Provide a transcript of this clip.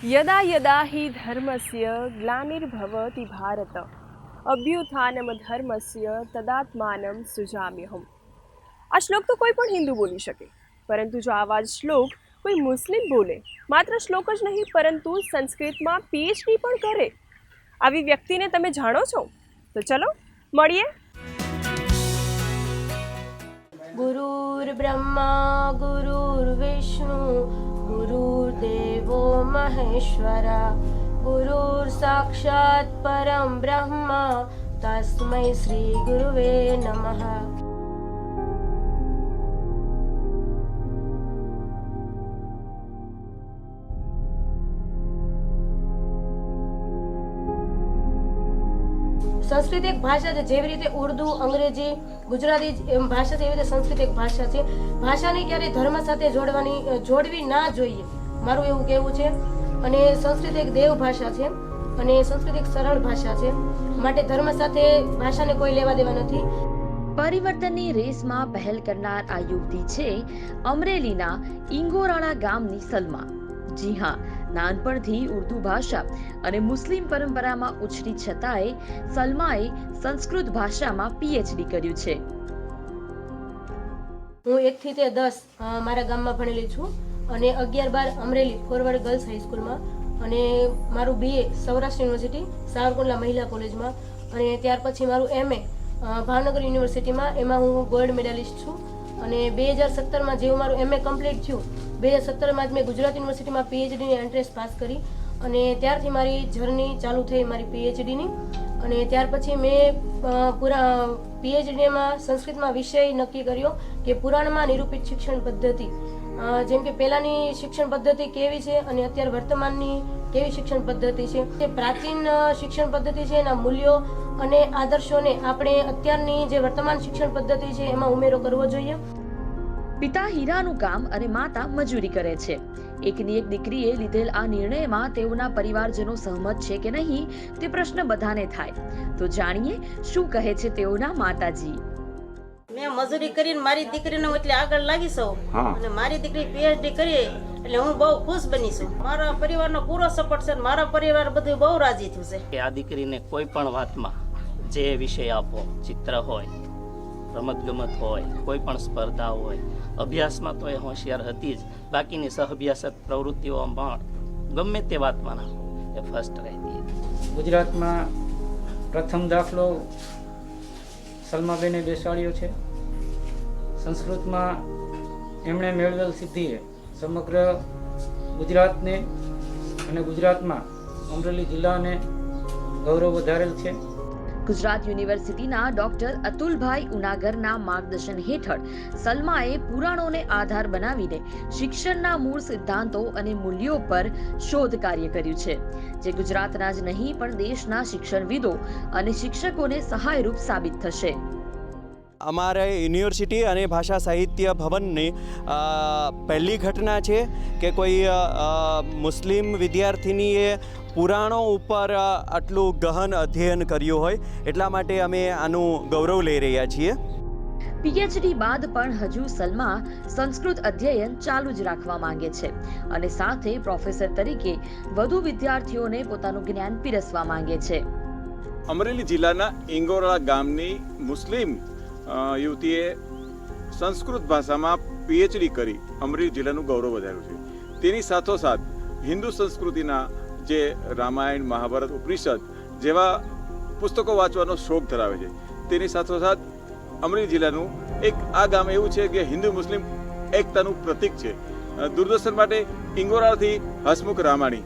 યદા યદા હિ ધર્મસ્ય ગ્લાનિર્ભવતિ ભારત અભ્યુત્થાનમ ધર્મસ્ય તદાત્માનમ સુજામ્યહમ આ શ્લોક તો કોઈ પણ હિન્દુ બોલી શકે પરંતુ જો આવા જ શ્લોક કોઈ મુસ્લિમ બોલે માત્ર શ્લોક જ નહીં પરંતુ સંસ્કૃતમાં પીએચડી પણ કરે આવી વ્યક્તિને તમે જાણો છો તો ચલો મળીએ ગુરુર્બ્રહ્મા ગુરુર્વિષ્ણુ महेश्वरा गुरुर् साक्षात् परं ब्रह्म तस्मै श्रीगुरुवे नमः સંસ્કૃત એક ભાષા છે જેવી રીતે ઉર્દુ અંગ્રેજી ગુજરાતી એમ ભાષા છે એવી રીતે સંસ્કૃત એક ભાષા છે ભાષાને ક્યારેય ધર્મ સાથે જોડવાની અ, જોડવી ના જોઈએ મારું એવું કહેવું છે અને સંસ્કૃત એક દેવ ભાષા છે અને સંસ્કૃત એક સરળ ભાષા છે. માટે ધર્મ સાથે ભાષાને કોઈ લેવા દેવા નથી. પરિવર્તનની રેસમાં પહેલ કરનાર આ યુવતી છે અમરેલીના ઇંગોરાણા ગામની સલમા જી હા નાનપણથી ઉર્દુ ભાષા અને મુસ્લિમ પરંપરામાં ઉછરી છતાંય સલમાએ સંસ્કૃત ભાષામાં પીએચડી કર્યું છે. હું એકથી તે દસ મારા ગામમાં ભણેલી છું. અને અગિયાર બાર અમરેલી ફોરવર્ડ ગર્લ્સ હાઈસ્કૂલમાં અને મારું બીએ સૌરાષ્ટ્ર યુનિવર્સિટી, સાવરકુંડલા મહિલા કોલેજમાં. અને ત્યાર પછી મારું એમએ ભાવનગર યુનિવર્સિટીમાં. એમાં હું ગોલ્ડ મેડાલિસ્ટ છું. અને બે હજાર સત્તરમાં જેવું મારું એમએ કમ્પ્લીટ થયું બે હજાર સત્તરમાં જ મેં ગુજરાત યુનિવર્સિટીમાં પીએચડીની એન્ટ્રન્સ પાસ કરી. અને ત્યારથી મારી જર્ની ચાલુ થઈ મારી પીએચડીની અને ત્યાર પછી મેં પુરા પીએચડીમાં સંસ્કૃતમાં વિષય નક્કી કર્યો કે પુરાણમાં નિરૂપિત શિક્ષણ પદ્ધતિ. જેમ કે પહેલાંની શિક્ષણ પદ્ધતિ કેવી છે અને અત્યારે વર્તમાનની કેવી શિક્ષણ પદ્ધતિ છે? જે પ્રાચીન શિક્ષણ પદ્ધતિ છે એના મૂલ્યો અને આદર્શોને આપણે અત્યારની જે વર્તમાન શિક્ષણ પદ્ધતિ છે એમાં ઉમેરો કરવો જોઈએ. પિતા હીરાનું કામ અને માતા મજૂરી કરે છે. એકની એક દીકરીએ લીધેલ આ નિર્ણયમાં તેઓના પરિવારજનો સહમત છે કે નહીં તે પ્રશ્ન બધાને થાય. તો જાણીએ શું કહે છે તેઓના માતાજી. મેં મજૂરી કરીને મારી દીકરીને એટલે આગળ લાગી છું. અને મારી દીકરી પીએચડી કરી એટલે હું બહુ ખુશ બની છું. મારા પરિવારનો પૂરો સપોર્ટ છે મારા પરિવાર બધું બહુ રાજી થયું છે. કે આ દીકરીને કોઈ પણ વાતમાં જે વિષય આપો ચિત્ર હોય રમતગમત હોય કોઈ પણ સ્પર્ધા હોય અભ્યાસમાં તો એ હોશિયાર હતી જ. બાકીની સહઅભ્યાસક પ્રવૃત્તિઓમાં પણ ગમે તે વાતમાં નાખો એ ફર્સ્ટ રહેતી ગુજરાતમાં પ્રથમ દાખલો સલમાબેને બેસાડ્યો છે. સંસ્કૃતમાં એમણે મેળવેલ સિદ્ધિએ સમગ્ર ગુજરાતને અને ગુજરાતમાં અમરેલી જિલ્લાને ગૌરવ વધારેલ છે. ગુજરાત યુનિવર્સિટીના ડોક્ટર અતુલભાઈ ઉનાગરના માર્ગદર્શન હેઠળ સલમાએ પુરાણોને આધાર બનાવીને શિક્ષણના મૂળ સિદ્ધાંતો અને મૂલ્યો પર શોધ કાર્ય કર્યું છે. જે ગુજરાતના જ નહીં, પણ દેશના શિક્ષણવિદો અને શિક્ષકોને સહાયરૂપ સાબિત થશે. અમારે યુનિવર્સિટી અને ભાષા સાહિત્ય ભવનની પહેલી ઘટના છે કે કોઈ મુસ્લિમ વિદ્યાર્થીનીએ પુરાણો ઉપર આટલું ગહન અધ્યયન કર્યું હોય એટલા માટે અમે આનું ગૌરવ લઈ રહ્યા છીએ. પીએચડી બાદ પણ હજુ સલમા સંસ્કૃત અધ્યયન ચાલુ જ રાખવા માંગે છે અને સાથે પ્રોફેસર તરીકે વધુ વિદ્યાર્થીઓને પોતાનું જ્ઞાન પીરસવા માંગે છે. અમરેલી જિલ્લાના ઇંગોરા ગામની મુસ્લિમ યુવતીએ સંસ્કૃત ભાષામાં પીએચડી કરી અમરેલી જિલ્લાનું ગૌરવ વધાર્યું છે. તેની સાથોસાથ હિન્દુ સંસ્કૃતિના જે રામાયણ, મહાભારત, ઉપનિષદ જેવા પુસ્તકો વાંચવાનો શોખ ધરાવે છે. તેની સાથોસાથ અમરેલી જિલ્લાનું એક આ ગામ એવું છે કે હિન્દુ મુસ્લિમ એકતાનું પ્રતીક છે. દૂરદર્શન માટે ઇંગોરાથી હસમુખ રામાણી